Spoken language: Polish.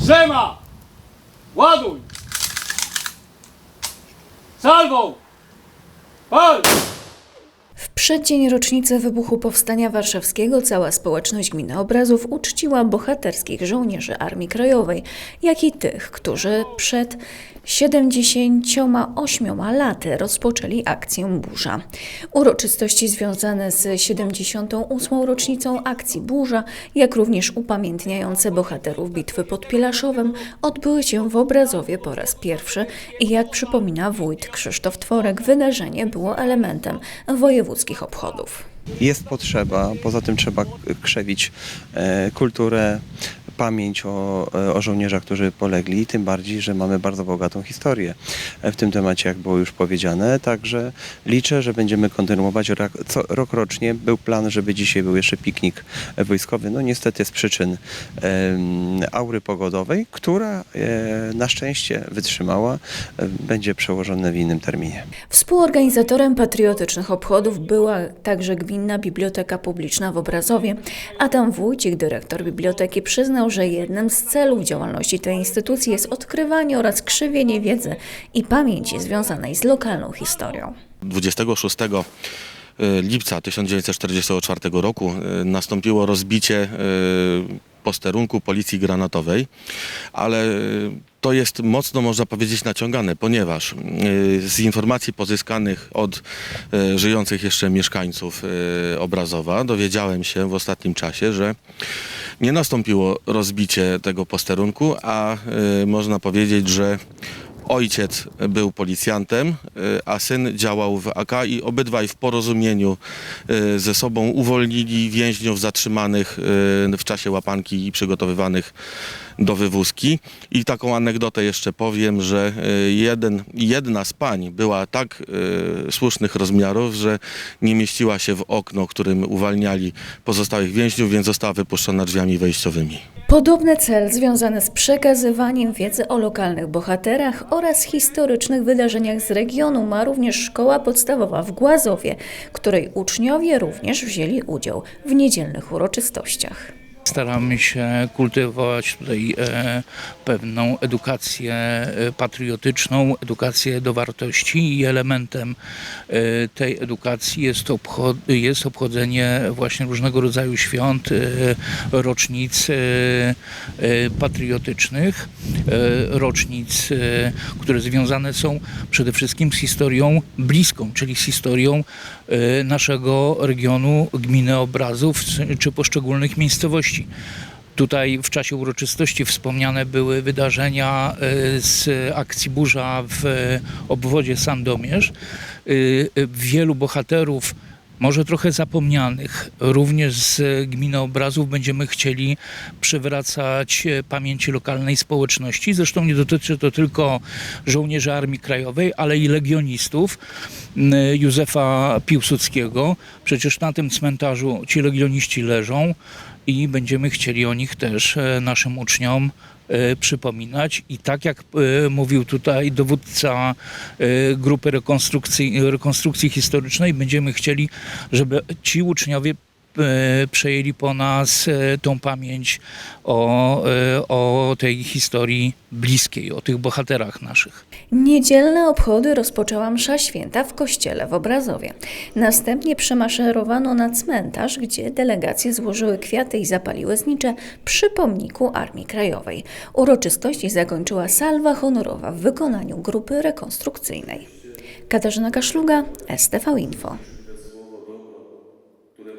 Drzema! Ładuj! Salwą! Pal! Przeddzień rocznicy wybuchu Powstania Warszawskiego cała społeczność gminy Obrazów uczciła bohaterskich żołnierzy Armii Krajowej, jak i tych, którzy przed 78 laty rozpoczęli akcję Burza. Uroczystości związane z 78. rocznicą akcji Burza, jak również upamiętniające bohaterów bitwy pod Pielaszowem odbyły się w Obrazowie po raz pierwszy i jak przypomina wójt Krzysztof Tworek, wydarzenie było elementem wojewódzkich obchodów. Jest potrzeba, poza tym trzeba krzewić e, kulturę, pamięć o, e, o żołnierzach, którzy polegli, tym bardziej, że mamy bardzo bogatą historię e, w tym temacie, jak było już powiedziane. Także liczę, że będziemy kontynuować co, rok rocznie. Był plan, żeby dzisiaj był jeszcze piknik wojskowy. No niestety z przyczyn aury pogodowej, która e, na szczęście wytrzymała, będzie przełożone w innym terminie. Współorganizatorem patriotycznych obchodów była także Gminna Biblioteka Publiczna w Obrazowie. Adam Wójcik, dyrektor biblioteki, przyznał, że jednym z celów działalności tej instytucji jest odkrywanie oraz krzewienie wiedzy i pamięci związanej z lokalną historią. 26 lipca 1944 roku y, nastąpiło rozbicie y, posterunku policji granatowej, ale to jest mocno, można powiedzieć, naciągane, ponieważ z informacji pozyskanych od żyjących jeszcze mieszkańców Obrazowa dowiedziałem się w ostatnim czasie, że nie nastąpiło rozbicie tego posterunku, a y, można powiedzieć, że Ojciec był policjantem, y, a syn działał w AK i obydwaj w porozumieniu y, ze sobą uwolnili więźniów zatrzymanych y, w czasie łapanki i przygotowywanych do wywózki. I taką anegdotę jeszcze powiem, że y, jeden, jedna z pań była tak y, słusznych rozmiarów, że nie mieściła się w okno, którym uwalniali pozostałych więźniów, więc została wypuszczona drzwiami wejściowymi. Podobny cel związany z przekazywaniem wiedzy o lokalnych bohaterach oraz historycznych wydarzeniach z regionu ma również szkoła podstawowa w Głazowie, której uczniowie również wzięli udział w niedzielnych uroczystościach. Staramy się kultywować tutaj e, pewną edukację e, patriotyczną, edukację do wartości i elementem e, tej edukacji jest, obcho- jest obchodzenie właśnie różnego rodzaju świąt, rocznic patriotycznych, rocznic, które związane są przede wszystkim z historią bliską, czyli z historią naszego regionu, gminy Obrazów czy poszczególnych miejscowości. Tutaj w czasie uroczystości wspomniane były wydarzenia e, z akcji Burza w e, obwodzie Sandomierz. E, Wielu bohaterów, może trochę zapomnianych, również z gminy Obrazów będziemy chcieli przywracać e, pamięci lokalnej społeczności. Zresztą nie dotyczy to tylko żołnierzy Armii Krajowej, ale i legionistów m, Józefa Piłsudskiego. Przecież na tym cmentarzu ci legioniści leżą i będziemy chcieli o nich też e, naszym uczniom e, przypominać. I tak jak e, mówił tutaj dowódca e, grupy rekonstrukcji, rekonstrukcji historycznej, będziemy chcieli, żeby ci uczniowie e, przejęli po nas e, tą pamięć o, e, o tej historii bliskiej, o tych bohaterach naszych. Niedzielne obchody rozpoczęła msza święta w kościele w Obrazowie. Następnie przemaszerowano na cmentarz, gdzie delegacje złożyły kwiaty i zapaliły znicze przy pomniku Armii Krajowej. Uroczystości zakończyła salwa honorowa w wykonaniu grupy rekonstrukcyjnej. Katarzyna Kaszluga, STV Info.